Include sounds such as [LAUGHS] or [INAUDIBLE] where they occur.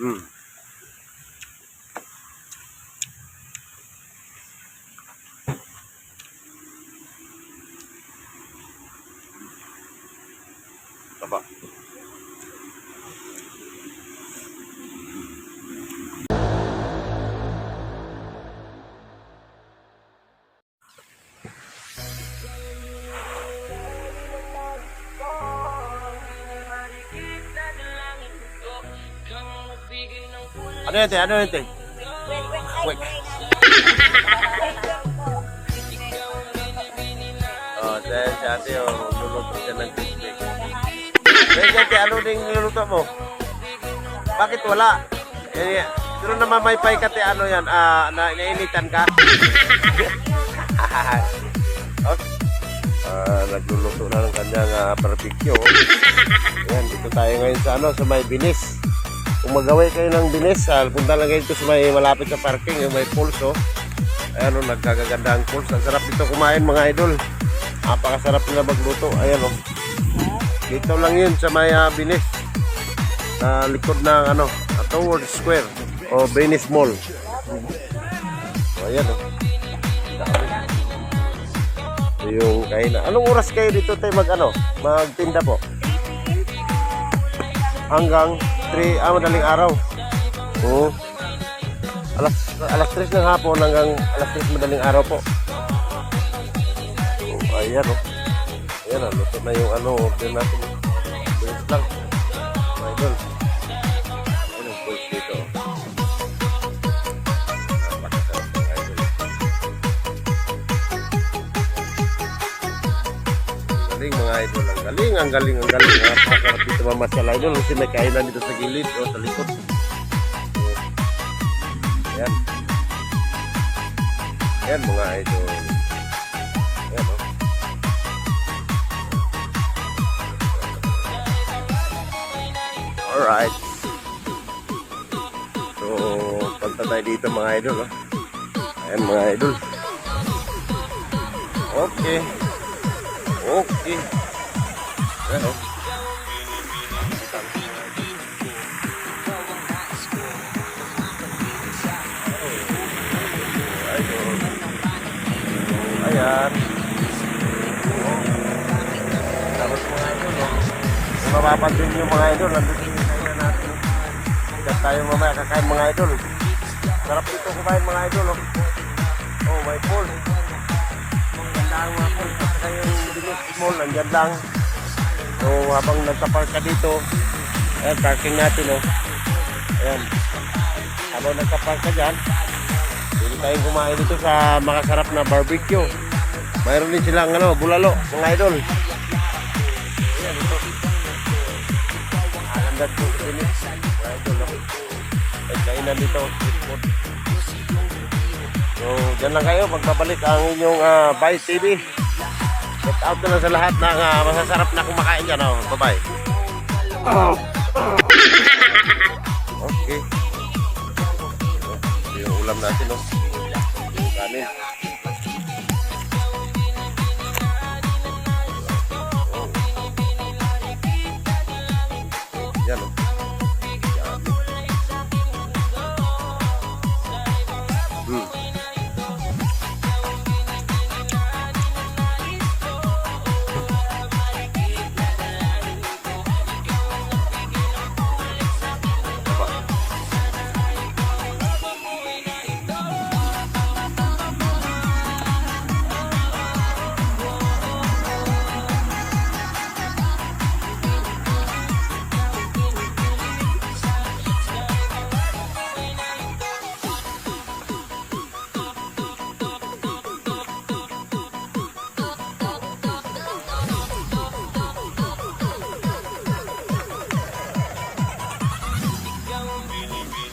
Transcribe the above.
Mm. Ano yun, te? Ano yun, te? Quick. Oh, dahil si ate, oh, luluto siya ng. Dahil si ate, ano ding niluluto mo? Bakit wala? Eh, pero naman may pay ka, te, ano yan, ah, na, nainitan ka? [LAUGHS] okay. Ah, nagluluto na ng kanyang ah, barbecue. Ayan, dito tayo ngayon sa ano, sa may binis. Kung magaway kayo ng binis, ah, punta lang kayo dito sa may malapit sa parking, yung may pulso. Ayan o, nagkagaganda ang pulse. Ang sarap dito kumain mga idol. Napakasarap nila magluto. Ayan o. Dito lang yun sa may ah, binis. Sa likod ng ano, Tower Square o Venice Mall. O, ayan o. Ito yung kainan. Anong oras kayo dito tayo mag ano, magtinda po? Hanggang 3, ah, madaling araw. Oo. Alas, alas 3 ng hapon hanggang alas 3 madaling araw po. Oh, ayan oh. Ayan oh, luto na yung ano, order natin. Bilis lang. Mga idol. Ayan ang idol. Ang galing, ang galing, ang galing. Napakasarap dito mamasyal idol. Kasi may kainan dito sa gilid o sa likod. Ayan. Ayan mga idol. Ayan oh. o. Alright. So, punta tayo dito mga idol. Oh. Ayan mga idol. Okay. Okay. Ayan o. Idol. Ayan. Tapos mga idol, no? Kung mapapansin nyo mga idol, nandito yung kainan natin. Diyan tayo mamaya kakain mga idol. Sarap dito kumain mga idol, oh. Oh, may pool. Ganda ang mga pool. Kasi yung bilis mall, nandyan lang. So, habang nagka-park ka dito, ayan, parking natin, oh. Ayan. Habang nagka-park ka dyan, Pwede tayong kumain dito sa makasarap na barbecue. Mayroon din silang ano, bulalo, mga idol. Ayan, ito. Ganda po sila. Mga idol? May kainan dito. street food. So, dyan lang kayo. Magbabalik ang inyong uh, Bye TV. Get out na sa lahat ng ah, masasarap na kumakain dyan. Oh. Bye-bye. Okay. Ito yung ulam natin, no? Yung kanin. won't.